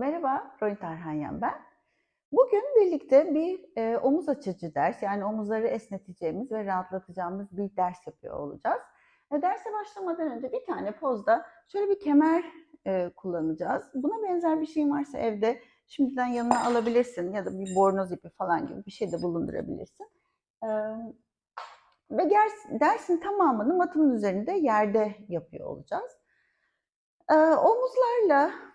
Merhaba, Rolin Tarhanyan ben. Bugün birlikte bir e, omuz açıcı ders, yani omuzları esneteceğimiz ve rahatlatacağımız bir ders yapıyor olacağız. E, derse başlamadan önce bir tane pozda şöyle bir kemer e, kullanacağız. Buna benzer bir şeyin varsa evde şimdiden yanına alabilirsin ya da bir bornoz ipi falan gibi bir şey de bulundurabilirsin. E, ve ders, dersin tamamını matın üzerinde yerde yapıyor olacağız. E, omuzlarla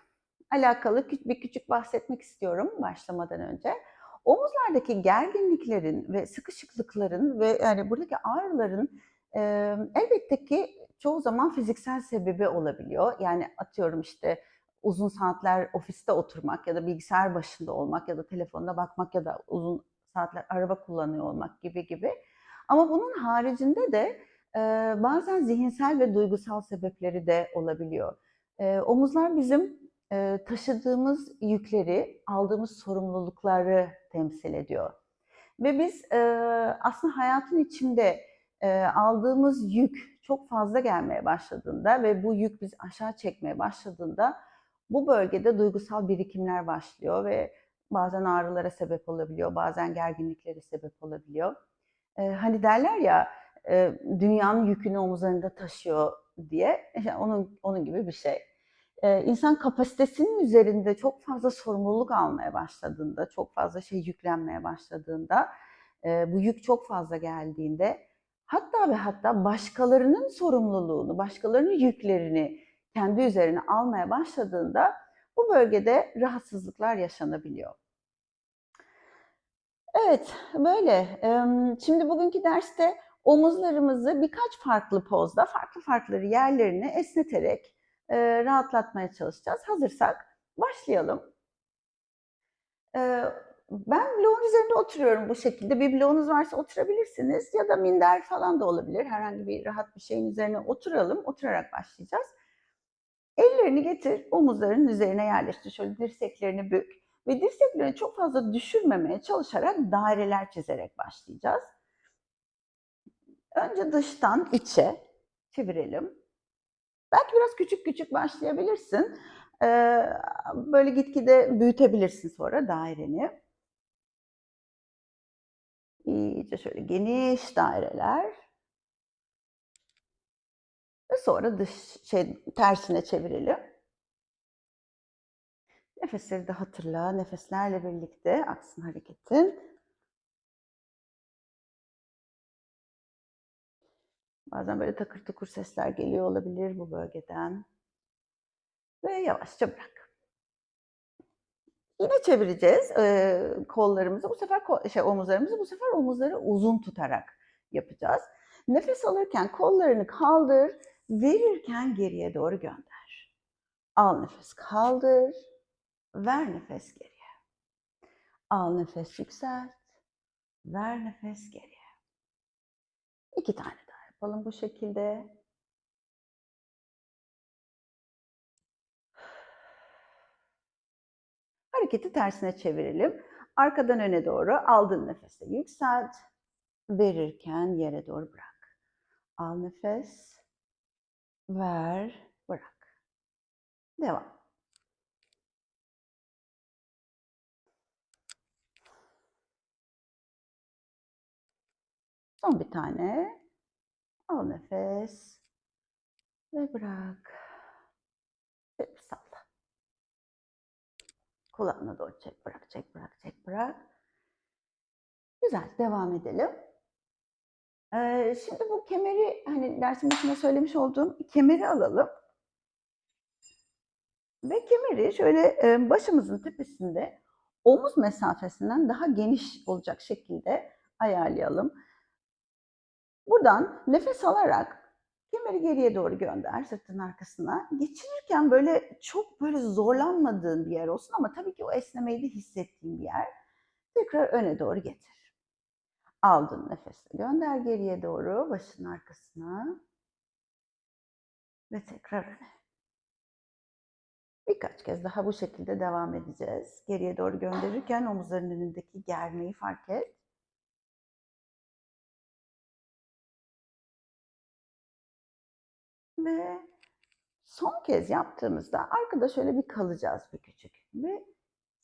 alakalı bir küçük bahsetmek istiyorum başlamadan önce. Omuzlardaki gerginliklerin ve sıkışıklıkların ve yani buradaki ağrıların e, elbette ki çoğu zaman fiziksel sebebi olabiliyor. Yani atıyorum işte uzun saatler ofiste oturmak ya da bilgisayar başında olmak ya da telefonuna bakmak ya da uzun saatler araba kullanıyor olmak gibi gibi. Ama bunun haricinde de e, bazen zihinsel ve duygusal sebepleri de olabiliyor. E, omuzlar bizim e, taşıdığımız yükleri, aldığımız sorumlulukları temsil ediyor. Ve biz aslında hayatın içinde aldığımız yük çok fazla gelmeye başladığında ve bu yük bizi aşağı çekmeye başladığında bu bölgede duygusal birikimler başlıyor ve bazen ağrılara sebep olabiliyor, bazen gerginliklere sebep olabiliyor. Hani derler ya dünyanın yükünü omuzlarında taşıyor diye, onun onun gibi bir şey insan kapasitesinin üzerinde çok fazla sorumluluk almaya başladığında, çok fazla şey yüklenmeye başladığında, bu yük çok fazla geldiğinde, hatta ve hatta başkalarının sorumluluğunu, başkalarının yüklerini kendi üzerine almaya başladığında bu bölgede rahatsızlıklar yaşanabiliyor. Evet, böyle. Şimdi bugünkü derste omuzlarımızı birkaç farklı pozda, farklı farklı yerlerini esneterek e, rahatlatmaya çalışacağız. Hazırsak başlayalım. E, ben bloğun üzerinde oturuyorum bu şekilde. Bir bloğunuz varsa oturabilirsiniz ya da minder falan da olabilir. Herhangi bir rahat bir şeyin üzerine oturalım. Oturarak başlayacağız. Ellerini getir, omuzların üzerine yerleştir. Şöyle dirseklerini bük ve dirseklerini çok fazla düşürmemeye çalışarak daireler çizerek başlayacağız. Önce dıştan içe çevirelim. Belki biraz küçük küçük başlayabilirsin. Ee, böyle gitgide büyütebilirsin sonra daireni. İyice şöyle geniş daireler. Ve sonra dış şey tersine çevirelim. Nefesleri de hatırla. Nefeslerle birlikte aksın hareketin. Bazen böyle takır tukur sesler geliyor olabilir bu bölgeden. Ve yavaşça bırak. Yine çevireceğiz e, kollarımızı. Bu sefer kol, şey omuzlarımızı bu sefer omuzları uzun tutarak yapacağız. Nefes alırken kollarını kaldır, verirken geriye doğru gönder. Al nefes kaldır, ver nefes geriye. Al nefes yükselt, ver nefes geriye. İki tane yapalım bu şekilde. Hareketi tersine çevirelim. Arkadan öne doğru aldın nefesle yükselt. Verirken yere doğru bırak. Al nefes. Ver. Bırak. Devam. Son bir tane. Al nefes. Ve bırak. Ve salla. Kulağına doğru çek, bırak, çek, bırak, çek, bırak. Güzel, devam edelim. Ee, şimdi bu kemeri, hani dersin başında söylemiş olduğum kemeri alalım. Ve kemeri şöyle başımızın tepesinde omuz mesafesinden daha geniş olacak şekilde ayarlayalım. Buradan nefes alarak kemeri geriye doğru gönder sırtın arkasına. Geçirirken böyle çok böyle zorlanmadığın bir yer olsun ama tabii ki o esnemeyi de hissettiğin bir yer. Tekrar öne doğru getir. Aldın nefesi. Gönder geriye doğru başın arkasına. Ve tekrar öne. Birkaç kez daha bu şekilde devam edeceğiz. Geriye doğru gönderirken omuzların önündeki germeyi fark et. Ve son kez yaptığımızda arkada şöyle bir kalacağız bir küçük. Ve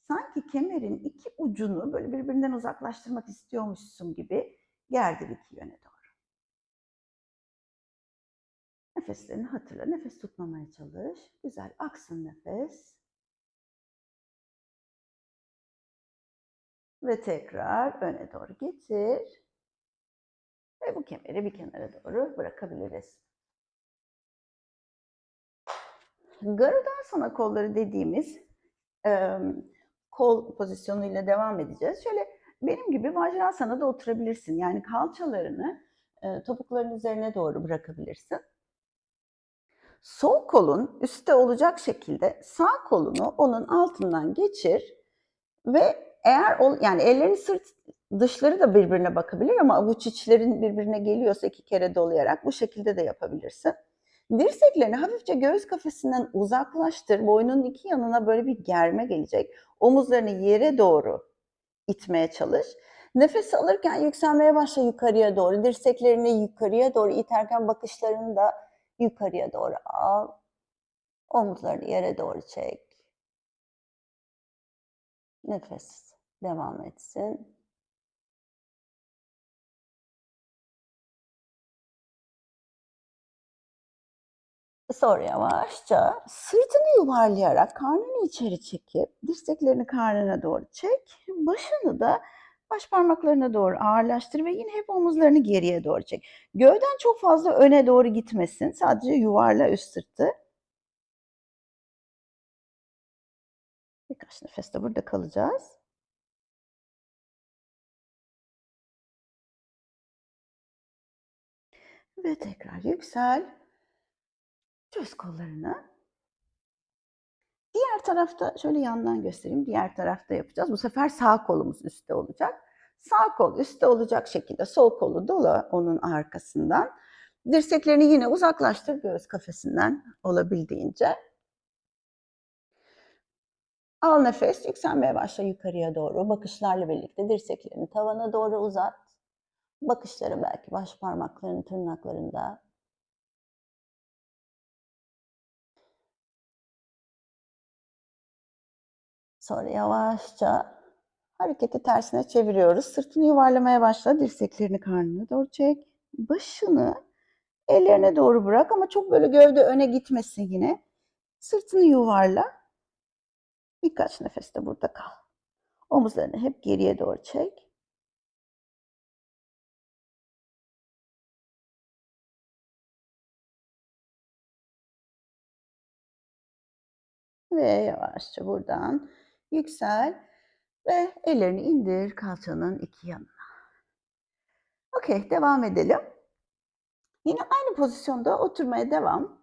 sanki kemerin iki ucunu böyle birbirinden uzaklaştırmak istiyormuşsun gibi gerdir iki yöne doğru. Nefeslerini hatırla. Nefes tutmamaya çalış. Güzel aksın nefes. Ve tekrar öne doğru getir. Ve bu kemeri bir kenara doğru bırakabiliriz. Garudasana kolları dediğimiz e, kol pozisyonuyla devam edeceğiz. Şöyle benim gibi Vajrasana'da oturabilirsin. Yani kalçalarını e, topukların üzerine doğru bırakabilirsin. Sol kolun üstte olacak şekilde sağ kolunu onun altından geçir ve eğer yani ellerin sırt dışları da birbirine bakabilir ama avuç içlerin birbirine geliyorsa iki kere dolayarak bu şekilde de yapabilirsin. Dirseklerini hafifçe göğüs kafesinden uzaklaştır. Boynunun iki yanına böyle bir germe gelecek. Omuzlarını yere doğru itmeye çalış. Nefes alırken yükselmeye başla yukarıya doğru. Dirseklerini yukarıya doğru iterken bakışlarını da yukarıya doğru al. Omuzlarını yere doğru çek. Nefes devam etsin. Sonra yavaşça sırtını yuvarlayarak karnını içeri çekip dirseklerini karnına doğru çek. Başını da baş parmaklarına doğru ağırlaştır ve yine hep omuzlarını geriye doğru çek. Gövden çok fazla öne doğru gitmesin. Sadece yuvarla üst sırtı. Birkaç nefes de burada kalacağız. Ve tekrar yüksel. Çöz kollarını. Diğer tarafta şöyle yandan göstereyim. Diğer tarafta yapacağız. Bu sefer sağ kolumuz üstte olacak. Sağ kol üstte olacak şekilde sol kolu dola onun arkasından. Dirseklerini yine uzaklaştır göğüs kafesinden olabildiğince. Al nefes, yükselmeye başla yukarıya doğru. Bakışlarla birlikte dirseklerini tavana doğru uzat. Bakışları belki baş parmaklarının tırnaklarında. Sonra yavaşça hareketi tersine çeviriyoruz. Sırtını yuvarlamaya başla. Dirseklerini karnına doğru çek. Başını ellerine doğru bırak ama çok böyle gövde öne gitmesin yine. Sırtını yuvarla. Birkaç nefes de burada kal. Omuzlarını hep geriye doğru çek. Ve yavaşça buradan yüksel ve ellerini indir kalçanın iki yanına. Okey, devam edelim. Yine aynı pozisyonda oturmaya devam.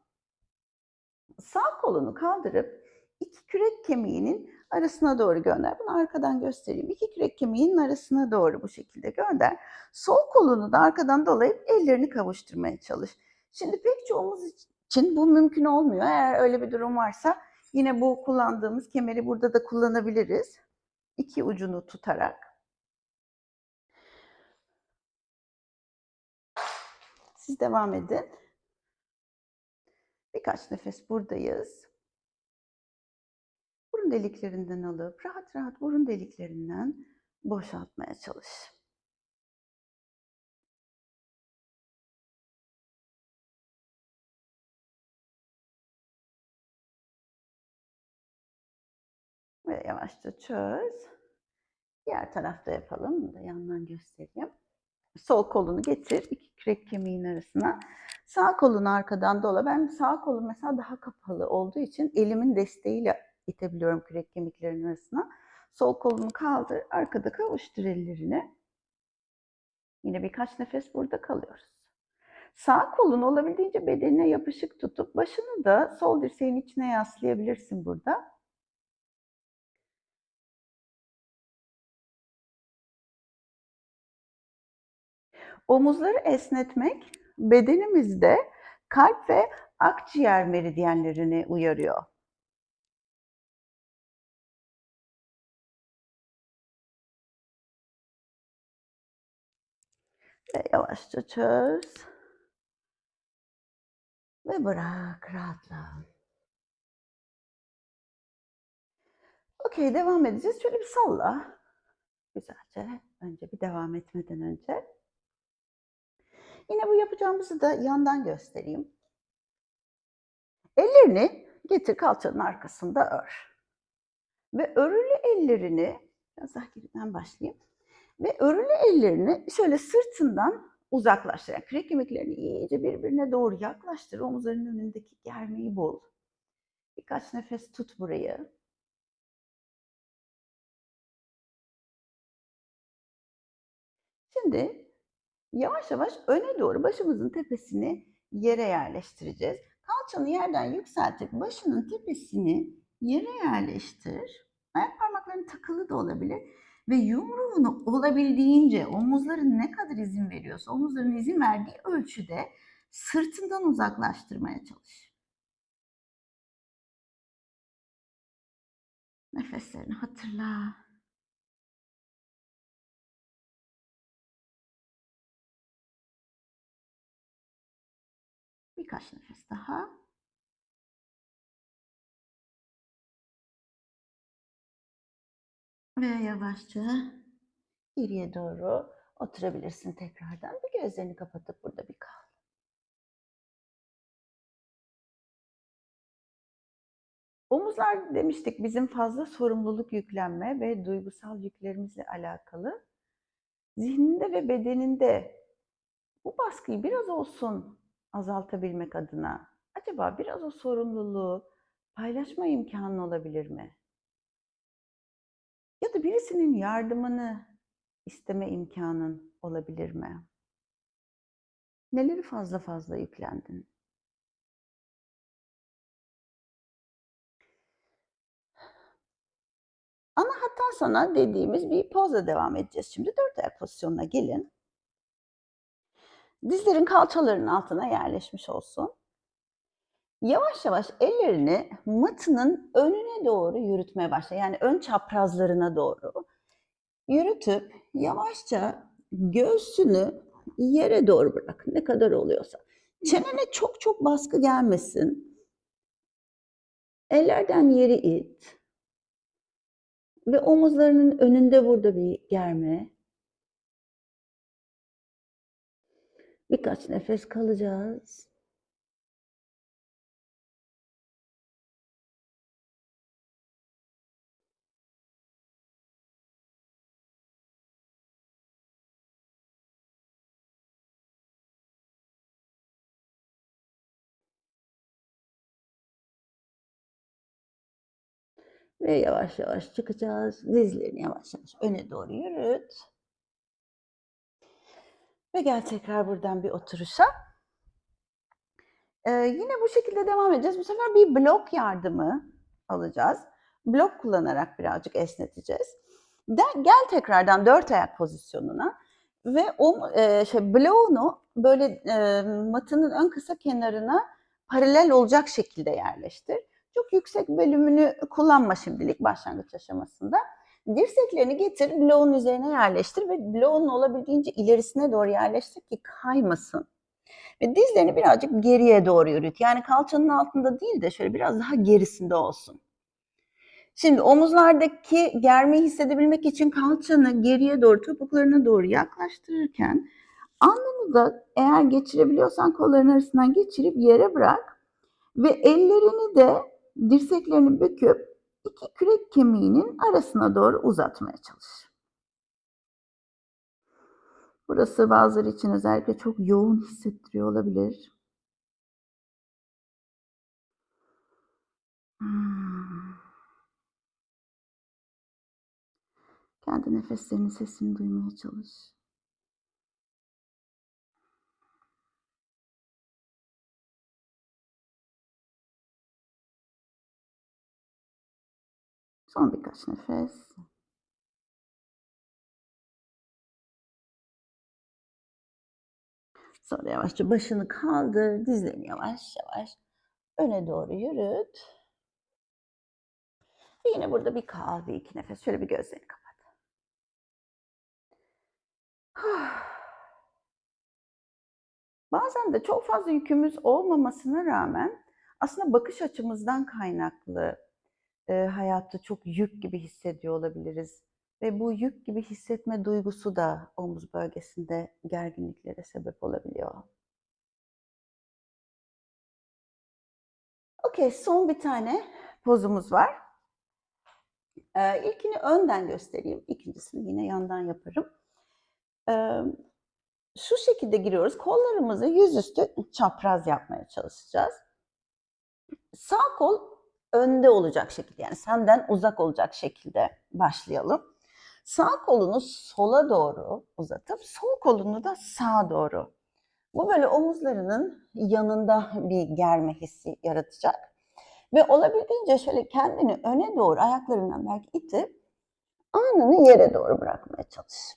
Sağ kolunu kaldırıp iki kürek kemiğinin arasına doğru gönder. Bunu arkadan göstereyim. İki kürek kemiğinin arasına doğru bu şekilde gönder. Sol kolunu da arkadan dolayıp ellerini kavuşturmaya çalış. Şimdi pek çoğumuz için bu mümkün olmuyor. Eğer öyle bir durum varsa Yine bu kullandığımız kemeri burada da kullanabiliriz. İki ucunu tutarak. Siz devam edin. Birkaç nefes buradayız. Burun deliklerinden alıp rahat rahat burun deliklerinden boşaltmaya çalış. Ve yavaşça çöz. Diğer tarafta yapalım. Bunu da yandan göstereyim. Sol kolunu getir. iki kürek kemiğin arasına. Sağ kolunu arkadan dola. Ben sağ kolum mesela daha kapalı olduğu için elimin desteğiyle itebiliyorum kürek kemiklerinin arasına. Sol kolunu kaldır. Arkada kavuştur ellerini. Yine birkaç nefes burada kalıyoruz. Sağ kolunu olabildiğince bedenine yapışık tutup başını da sol dirseğin içine yaslayabilirsin burada. Omuzları esnetmek bedenimizde kalp ve akciğer meridyenlerini uyarıyor. Ve yavaşça çöz. Ve bırak rahatla. Okey devam edeceğiz. Şöyle bir salla. Güzelce. Önce bir devam etmeden önce. Yine bu yapacağımızı da yandan göstereyim. Ellerini getir kalçanın arkasında ör. Ve örülü ellerini, biraz daha geriden başlayayım. Ve örülü ellerini şöyle sırtından uzaklaştır. Yani kürek kemiklerini iyice birbirine doğru yaklaştır. Omuzların önündeki germeyi bul. Birkaç nefes tut burayı. Şimdi yavaş yavaş öne doğru başımızın tepesini yere yerleştireceğiz. Kalçanı yerden yükseltip başının tepesini yere yerleştir. Ayak parmakların takılı da olabilir. Ve yumruğunu olabildiğince omuzların ne kadar izin veriyorsa omuzların izin verdiği ölçüde sırtından uzaklaştırmaya çalış. Nefeslerini hatırla. Birkaç nefes daha. Ve yavaşça geriye doğru oturabilirsin tekrardan. Bir gözlerini kapatıp burada bir kal. Omuzlar demiştik bizim fazla sorumluluk yüklenme ve duygusal yüklerimizle alakalı. Zihninde ve bedeninde bu baskıyı biraz olsun azaltabilmek adına acaba biraz o sorumluluğu paylaşma imkanı olabilir mi? Ya da birisinin yardımını isteme imkanın olabilir mi? Neleri fazla fazla yüklendin? Ana hatta sana dediğimiz bir pozla devam edeceğiz şimdi. Dört ayak pozisyonuna gelin. Dizlerin kalçaların altına yerleşmiş olsun. Yavaş yavaş ellerini matının önüne doğru yürütmeye başla. Yani ön çaprazlarına doğru yürütüp yavaşça göğsünü yere doğru bırak. Ne kadar oluyorsa. Çenene çok çok baskı gelmesin. Ellerden yeri it. Ve omuzlarının önünde burada bir germe. Birkaç nefes kalacağız. Ve yavaş yavaş çıkacağız. Dizlerini yavaş yavaş öne doğru yürüt. Ve gel tekrar buradan bir oturuşa. Ee, yine bu şekilde devam edeceğiz. Bu sefer bir blok yardımı alacağız. Blok kullanarak birazcık esneteceğiz. De, gel tekrardan dört ayak pozisyonuna ve o e, şey bloğunu böyle e, matının ön kısa kenarına paralel olacak şekilde yerleştir. Çok yüksek bölümünü kullanma şimdilik başlangıç aşamasında. Dirseklerini getir, bloğun üzerine yerleştir ve bloğun olabildiğince ilerisine doğru yerleştir ki kaymasın. Ve dizlerini birazcık geriye doğru yürüt. Yani kalçanın altında değil de şöyle biraz daha gerisinde olsun. Şimdi omuzlardaki germeyi hissedebilmek için kalçanı geriye doğru, topuklarına doğru yaklaştırırken alnını da eğer geçirebiliyorsan kolların arasından geçirip yere bırak ve ellerini de dirseklerini büküp iki kürek kemiğinin arasına doğru uzatmaya çalış. Burası bazıları için özellikle çok yoğun hissettiriyor olabilir. Hmm. Kendi nefeslerinin sesini duymaya çalış. Son birkaç nefes. Sonra yavaşça başını kaldır, dizlerini yavaş yavaş öne doğru yürüt. Yine burada bir kal, bir iki nefes. Şöyle bir gözlerini kapat. Bazen de çok fazla yükümüz olmamasına rağmen aslında bakış açımızdan kaynaklı e, hayatta çok yük gibi hissediyor olabiliriz. Ve bu yük gibi hissetme duygusu da omuz bölgesinde gerginliklere sebep olabiliyor. Okey, son bir tane pozumuz var. Ee, ilkini önden göstereyim, ikincisini yine yandan yaparım. Ee, şu şekilde giriyoruz. Kollarımızı yüzüstü çapraz yapmaya çalışacağız. Sağ kol önde olacak şekilde yani senden uzak olacak şekilde başlayalım. Sağ kolunu sola doğru uzatıp sol kolunu da sağa doğru. Bu böyle omuzlarının yanında bir germe hissi yaratacak. Ve olabildiğince şöyle kendini öne doğru ayaklarından belki itip anını yere doğru bırakmaya çalış.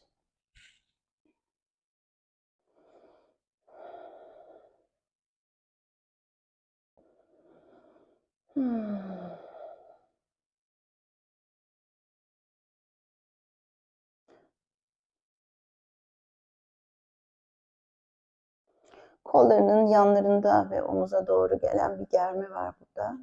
Hmm. Kollarının yanlarında ve omuza doğru gelen bir germe var burada.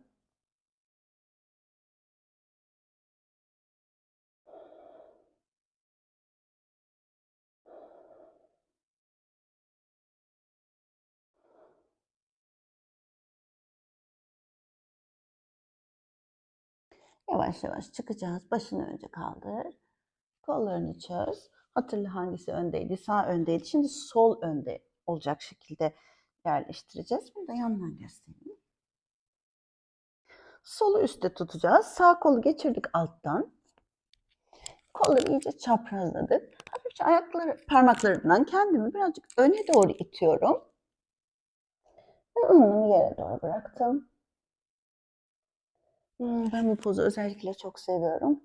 Yavaş yavaş çıkacağız. Başını önce kaldır. Kollarını çöz. Hatırla hangisi öndeydi? Sağ öndeydi. Şimdi sol önde olacak şekilde yerleştireceğiz. Bunu da yandan göstereyim. Solu üstte tutacağız. Sağ kolu geçirdik alttan. Kolları iyice çaprazladık. Hafifçe ayakları parmaklarından kendimi birazcık öne doğru itiyorum. Ve alnımı yere doğru bıraktım. Hmm, Ben bu pozu özellikle çok seviyorum.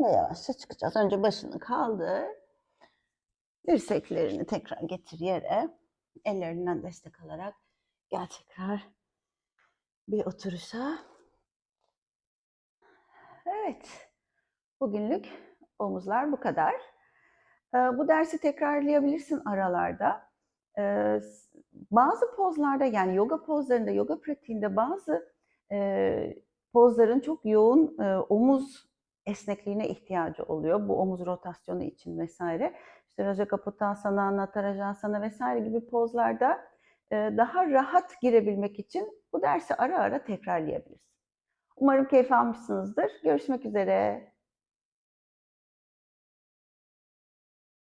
Ve yavaşça çıkacağız. Önce başını kaldır. Dirseklerini tekrar getir yere. Ellerinden destek alarak gel tekrar bir oturuşa. Evet. Bugünlük omuzlar bu kadar. Ee, Bu dersi tekrarlayabilirsin aralarda. Ee, Bazı pozlarda yani yoga pozlarında, yoga pratiğinde bazı pozların çok yoğun omuz esnekliğine ihtiyacı oluyor. Bu omuz rotasyonu için vesaire. İşte Raja Kapotasana, Natarajasana vesaire gibi pozlarda e, daha rahat girebilmek için bu dersi ara ara tekrarlayabilirsin. Umarım keyif almışsınızdır. Görüşmek üzere.